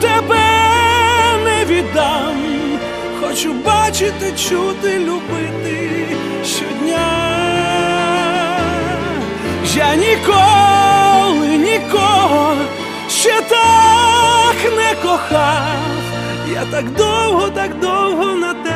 тебе не віддам. Хочу бачити, чути, любити щодня. Я ніколи нікого ще так не кохав. Я так довго, так довго на тебе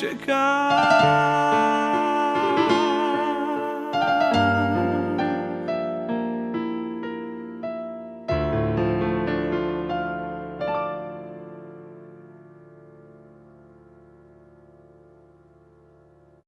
chegar.